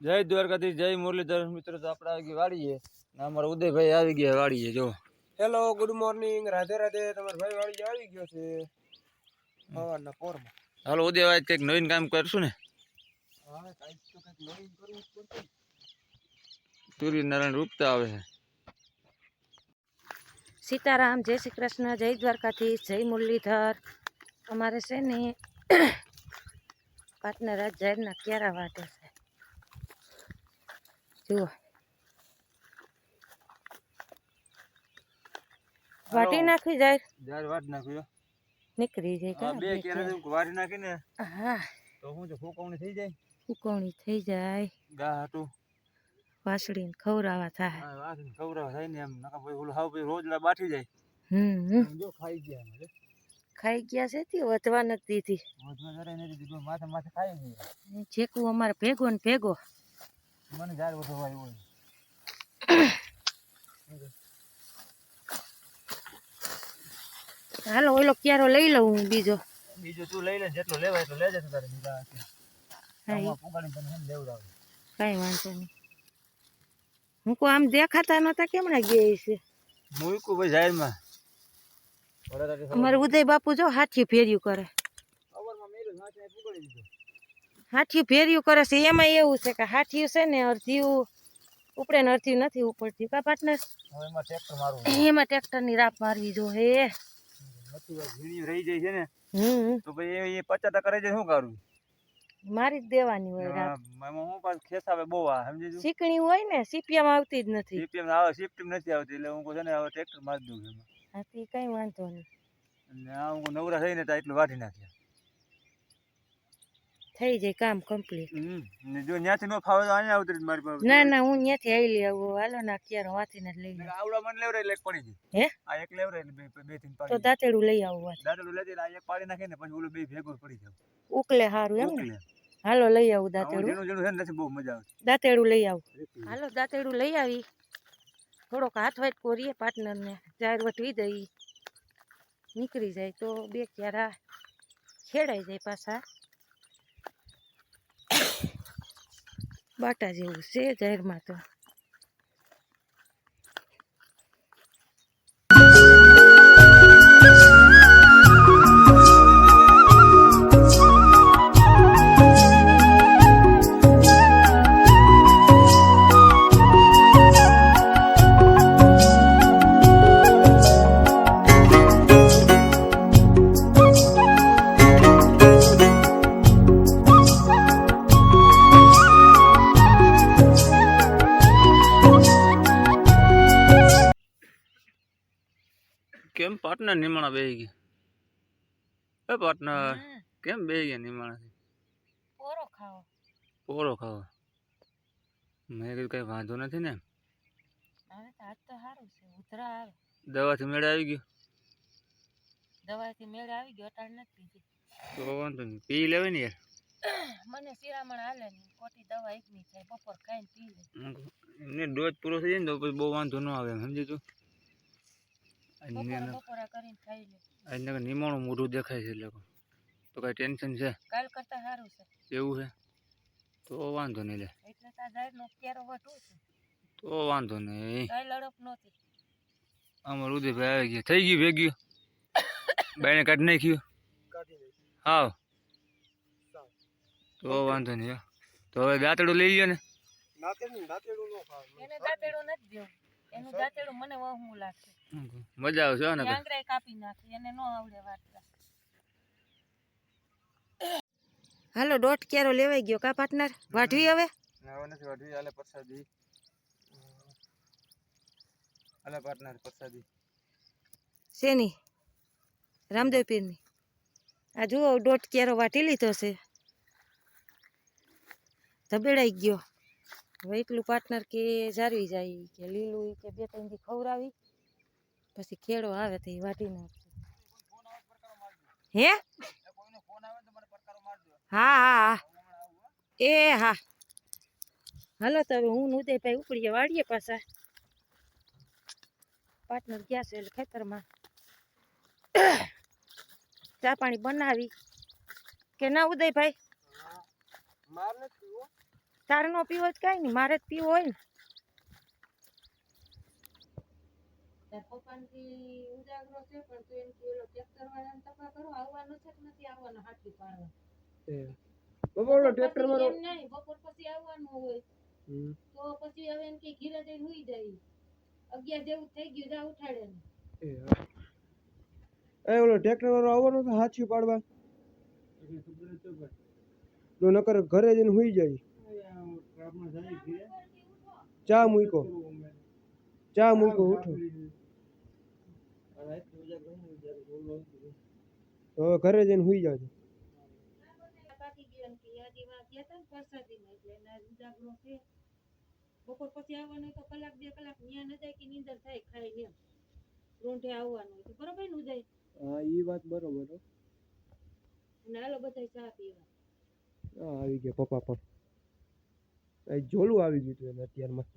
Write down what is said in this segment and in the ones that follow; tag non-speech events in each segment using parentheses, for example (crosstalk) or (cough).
જય દ્વારકાથી જય મુરલીધર. મિત્રો તો આપણે આવી ગયા વાળીએ ને અમારા ઉદયભાઈ આવી ગયા વાડીએ જો. Hello good morning Radhe Radhe. તમારો ભાઈ વાળી આવી ગયો છે. સવારના પોરમાં. હાલો ઉદયભાઈ કંઈક નવીન કામ કરશું ને? હા કંઈક તો કંઈક નવીન કરવું જ પડશે. સૂર્યનારાયણ રૂપતા આવે છે. સીતારામ જય શ્રી કૃષ્ણ જય દ્વારકાથી જય મુરલીધર. અમારે છે ને (coughs) પાટનર રાજ જાહેરના ક્યારા વાટે છે? જુઓ વાટી નાખી જાય. જાર વાટ નાખ્યો. નીકળી જાય કા બે કેરા. વાટી નાખીને હા. તો હું જો ફૂકવણી થઈ જાય? ફૂકવણી થઈ જાય. ગા હાટું. વાસળીને ખવડાવવા થાય. આ વાસણ ખવરાવા થાય ને એમ. નકા પછી ઓલું હાવ પછી રોજલા બાટી જાય. હમ હમ. જો ખાઈ ગયા ને ખાઈ ગયા છે તે વધવા નથી દીધી. વધવા જરાય નથી દીધું માથે માથે ખાઈ ગયા. જેકું અમારે ભેગો ને ભેગો. મને જ્યારે વધો હોય હોય હાલો ઓલો ક્યારો લઈ લઉં હું બીજો. બીજો તું લઈ લે જેટલો લેવાય એટલો લેજે તું તારે બીજા ઈ. તને લેવડાવે. કઈ વાંધો નહીં. હું કો આમ દેખાતા નતા કેમણે ગયા છે? મૂકું ભાઈ જાહેરમાં. અમારે ઉદય બાપુ જો હાથી ફેર્યું કરે. સવારમાં મેલ્યું, નાચીને પુગાડી દીધું. હાથિયું ફેર્યું કરે છે એમાં એવું છે કે હાથિયું છે ને અડધીયું ઉપડે ને અડધીયું નથી ઉપડતી કા પાર્ટનર એમાં ટ્રેક્ટરની રાપ મારવી જો હે રહી જાય છે ને હમ. તો ભાઈ એ- પચાસ ટકા રહી જાય શું કરવું મારી જ દેવાની હોય હું પણ ખેસાવે બહુ આ સમજી તું હોય ને સીપિયામાં આવતી જ નથી. સીપીએમ આવે નથી આવતી એટલે હું કહું ને હવે ટ્રેક્ટર મારી દઉં એમાં. કઈ વાંધો નહીં. અને આ હું નવરા થઈને તો એટલું વાઢી નાખ્યા. થઈ જાય કામ કમ્પ્લીટ હમ. જો ન્યાથી નો ફાવે તો અહીંયા આવતી મારી પાસે. ના ના હું ન્યાથી આવી લઈ આવું. હાલો ના ક્યારે વાથી ને લઈ લઉં. મને લેવરે એટલે પડી ગઈ હે? આ એક લેવરે બે બેથી તો પાડી દાંતેડું લઈ આવું વાત. લઈ લેતી આ એક પાડી નાખે ને પછી ઓલું બે ભેગું પડી જાવ ઉકલે સારું એમ ને? હાલો લઈ આવું દાંતેડું. નથી બહુ મજા આવે દાંતેડું લઈ આવું. હાલો દાંતેડું લઈ આવી. થોડોક હાથ વાટ કોરીએ પાર્ટનરને જાહેર વટવી દઈ. નીકળી જાય તો બે ક્યારા ખેડાઈ જાય પાછા. બાટા જેવું છે જાહેરમાં તો. કેમ પાર્ટનર નિમાણા બે ગયા? એ પાર્ટનર કેમ બેહી ગયા નિમાણા પોરો ખાઓ પોરો ખાવો. મેં કીધું કઈ વાંધો નથી ને હવે તો આજ તો સારું છે ઉધરા આવે. દવાથી મેળે આવી ગયો? દવાથી મેળ આવી ગયો અટાણ નથી તો વાંધો નહીં. પી લેવાય ને યાર. (clears throat) મને શિરામણ હાલે ને ખોટી દવા એકની થાય બપોર ખાઈને પી લે. એમને ડોઝ પૂરો થઈ જાય ને તો પછી બહુ વાંધો ન આવે સમજી તું બપોરે બપોરા કરીને ખાઈ લે આજને નિમાણું મોઢું દેખાય છે એટલે તો કઈ ટેન્શન છે? કાલ કરતા સારું છે. એવું છે? તો વાંધો નહીં લે. એટલે તાર નો ક્યારો વટું છે તો વાંધો નહીં. કઈ લડપ નહોતી. અમાર ઉદયભાઈ આવી ગયા. થઈ ગયું ભેગ્યું? (coughs) બાઈને કાઢી નાખ્યું? હા હાવ. તો વાંધો નહીં. તો હવે દાંતડું લઈ લ્યો ને. દાંતડું દાંતેડું ન ખાવાનું. એને દાંતેડું નથી દેવું. એનું દાંતેડું મને વહમું લાગે મજા આવશે હો ને એ કાપી નાખે એને નો આવડે વાટતા હાલો દોઢ ક્યારો લેવાઈ ગયો કા પાર્ટનર? વાઢવી હવે? હવે નથી વાઢવી હાલે પ્રસાદી. હાલે પાર્ટનર પ્રસાદી. શેની? રામદેવ પીરની આ જુઓ ડોટ ક્યારો વાટી લીધો છે. ધબેડાઈ ગયો. હવે એકલું પાર્ટનર કે જારવી જાય કે લીલું કે બે ત્રણથી ખવડાવી, પછી ખેડો આવે તો એ વાટી નાખે. હે? હા હા એ, હા. હાલો તો હવે હું ઉદયભાઈ ઉપડીએ, વાળીએ પાછા. પાર્ટનર ગયા છે એટલે ખેતરમાં. ચા પાણી બનાવી. કે ના ઉદયભાઈ? માર. તારે નો પીવો જ કાંઈ નહીં મારે જ પીવો હોય ને. તું ટ્રેક્ટર પછી વાળો એમ નહીં બપોર પછી આવવાનું હોય. તો પછી હવે એમ કે ઘીરે જઈને હુઈ જાય. અગિયાર જેવું થઈ ગયું જા ઉઠાડે એ ઓલો ટ્રેક્ટર વાળો આવવાનો તો હાથી પાડવા. તો નકર ઘરે જઈને હુઈ જાય. ચા મૂકો. ચા મૂકો ઉઠો. હવે ઘરે જઈને હુઈ જાજો બપોર પછી આવવાનું તો કલાક બે કલાક ન્યા ન જાય કે નીંદર થાય ખાઈ ને રોંઢે આવવાનું હોય તો. બરોબર ને જાય હા એ વાત બરોબર હો. અને હાલો બધા ચા પીવા. હા આવી ગયા પપ્પા પણ. જોલું આવી ગયું હતું એને અત્યારમાં?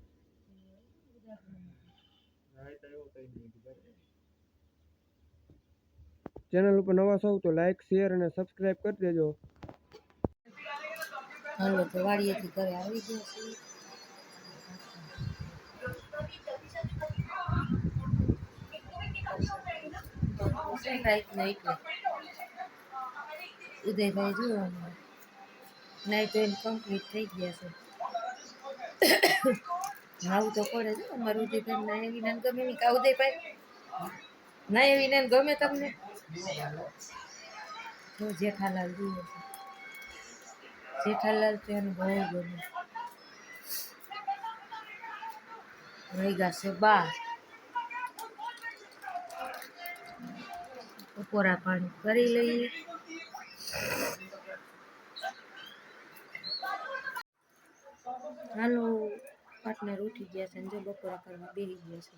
ચેનલ ઉપર નવા સૌ તો લાઈક શેર અને સબસ્ક્રાઇબ કરી દેજો. હાલો, તો વાડીએથી ઘરે આવી ગયો છું. ઉદયભાઈ જુઓ નહીં તો એમ કમ્પ્લીટ થઈ ગયા છે. આવું તો પડે છે અમારું ઉદયભાઈ ના એવી ને ગમે એવી કા ઉદયભાઈ ના એવી ને ગમે તમને. તો જેઠાલાલ જોઈએ જેઠાલાલ તો એને બહુ ગમે. વૈગા છે બાર. બપોરા પાણી કરી લઈએ. હાલો પાર્ટનર ઉઠી ગયા છે ને જો બપોરા કરવા બેસી ગયા છે.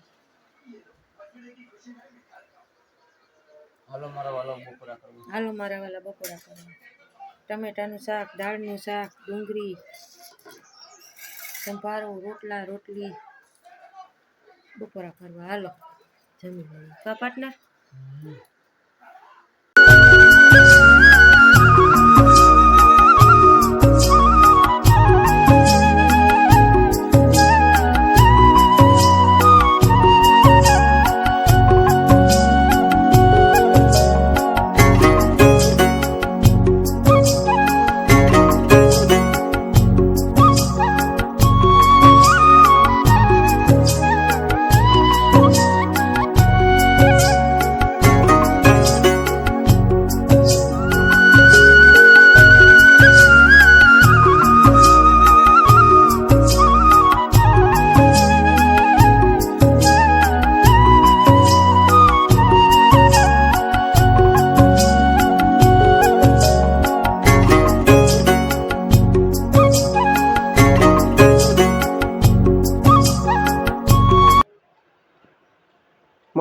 હાલો મારા વાલા બપોરા કરવા હાલો મારા વાલા બપોરા કરવા ટમેટાનું શાક દાળનું શાક ડુંગળી સંભારો રોટલા રોટલી. બપોરા કરવા હાલો જમી લઈએ. કા પાર્ટનર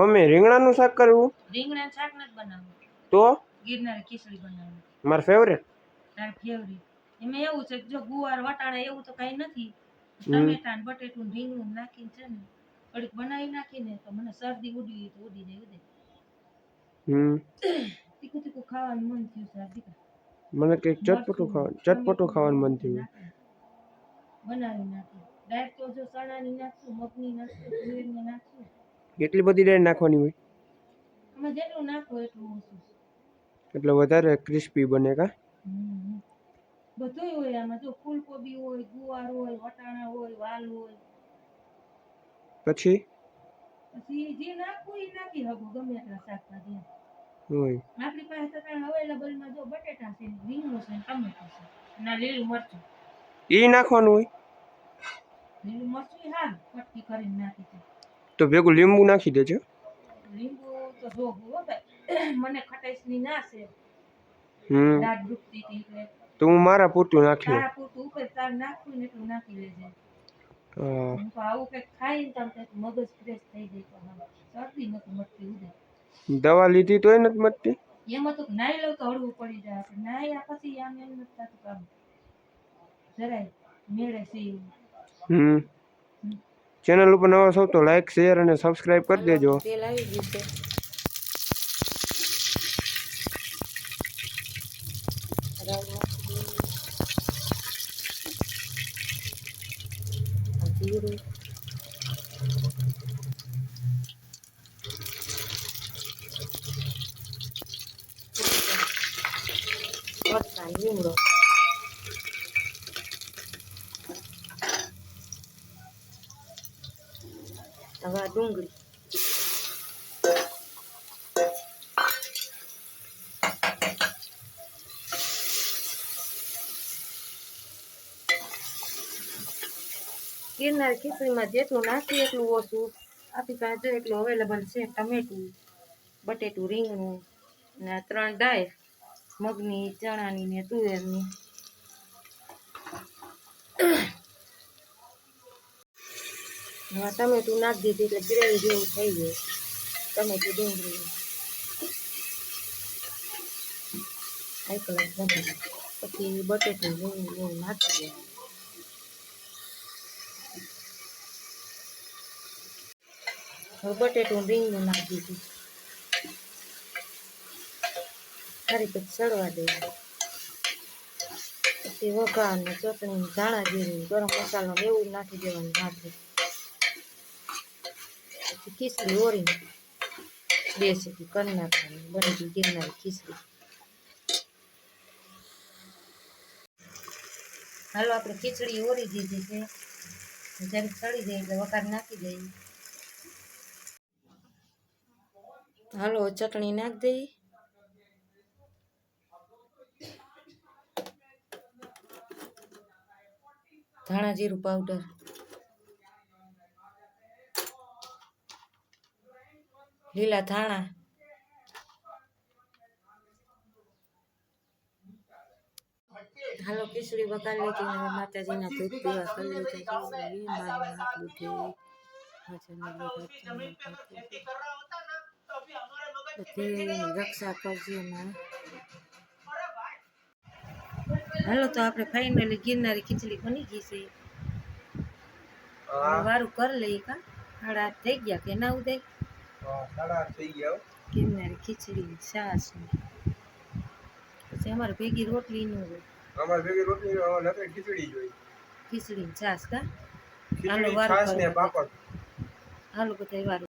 મમ્મી રીંગણાનું શાક કરવું? રીંગણા શાક નથી બનાવવું. તો? ગિરનારી ખીચડી બનાવવી. માર ફેવરેટ તાર ફેવરેટ એમાં એવું છે જો ગુવાર વટાણા એવું તો કઈ નથી. ટમેટા ને બટેટું રીંગણું નાખીને છે ને થોડીક બનાવી નાખીને તો મને શરદી ઉડી તો ઉડી જાય ઉડે. હમ. તીખું તીખું ખાવાનું મન થયું છે મને કંઈક ચટપટું ખાવાનું ચટપટું ખાવાનું મન થયું. બનાવી નાખી ડાયરેક્ટ તો જો ચણાની નાખશું મગની નાખશું તુવેરની નાખશું. કેટલી બધી દાળ નાખવાની હોય? અમે જેટલું નાખો એટલું એટલે વધારે ક્રિસ્પી બને કા? હોય આમાં. જો ફૂલકોબી હોય ગુવાર હોય વટાણા હોય વાલ હોય. પછી? પછી જે નાખવું એ નાખી શકો ગમે એટલા શાકભાજી હોય. આપણી પાસે તો કાંઈ અવેલેબલમાં જો બટેટા છે રીંગણું છે ટમેટું છે અને લીલું મરચું. એ નાખવાનું હોય? લીલું મરચું હા કટકી કરીને નાખી છે તો ભેગું લીંબુ નાખી દેજો. લીંબુ તો હો મને ખટાઈસની ના છે. હમ. દાઢ દુખતી હતી એટલે તો હું મારા પૂરતું નાખી લઉં. પૂરતું ઉપર તાર નાખું ને એટલું નાખી લેજે. હું. તો આવું કંઈક ખાઈને તમ કંઈક મગજ ફ્રેશ થઈ જાય તો શરદી નથી મટતી દવા લીધી તોય નથી મટતી? એમાં તો નાઈ લઉં તો હળવું પડી જાય આપણે પછી આમ એમ નથી થતું કામ. જરાય મેળે છે હમ. ચેનલ ઉપર નવા છો તો લાઈક શેર અને સબસ્ક્રાઈબ કરી દેજો તેલ આવી ગયું છે રાઈ નાખી દઈએ. જીરું મરચાં લીમડો હવે આ ડુંગળી ગિરનાર ખીચડીમાં જેટલું નાખીએ એટલું ઓછું આપણી પાસે જો એટલું અવેલેબલ છે ટમેટું બટેટું રીંગણું ને ત્રણ દાળ મગની ચણાની ને તુવેરની હવે ટમેટું નાખી દીધું એટલે ગ્રેવી જેવું થઈ ગયું. ટમેટું ડુંગળી. બની પછી બટેટું ડુંગળી એવું નાખી દેવાનું હવે બટેટું રીંગણું નાખી દીધું. સારી પછી સડવા દઈએ પછી વઘાર ને ચટણી ધાણા જીરું ગરમ મસાલો એવું નાખી દેવાનું પછી ખીચડી ઓરીને બે સીટી કરી નાખવાની, બની ગઈ ગિરનારી ખીચડી. હાલો, આપણે ખીચડી ઓરી દીધી છે. જ્યારે ચડી જાય એટલે વઘાર નાખી દઈએ. હાલો ચટણી નાખી દઈએ. ધાણા જીરું પાવડર લીલા ધાણા. હાલો ખીચડી વઘાર લીધી હવે માતાજીના દૂધ પીવા કરી બધી રક્ષા કરજે માં હાલો તો આપણે ફાઇનલી ગિરનારી ખીચડી બની ગઈ છે. વારું કરી લઈએ કા? સાડા આઠ થઈ ગયા કે ના ઉદય? સાડા થઈ ગયા. ગિરનારી ખીચડી છાશ ને. પછી અમારે ભેગી રોટલી નું હોય. અમારે ભેગી રોટલી અ, નકરી ખીચડી જોઈ ખીચડી ને છાશ કા? વાર કરો. પાપડ. હાલો બધા વારું.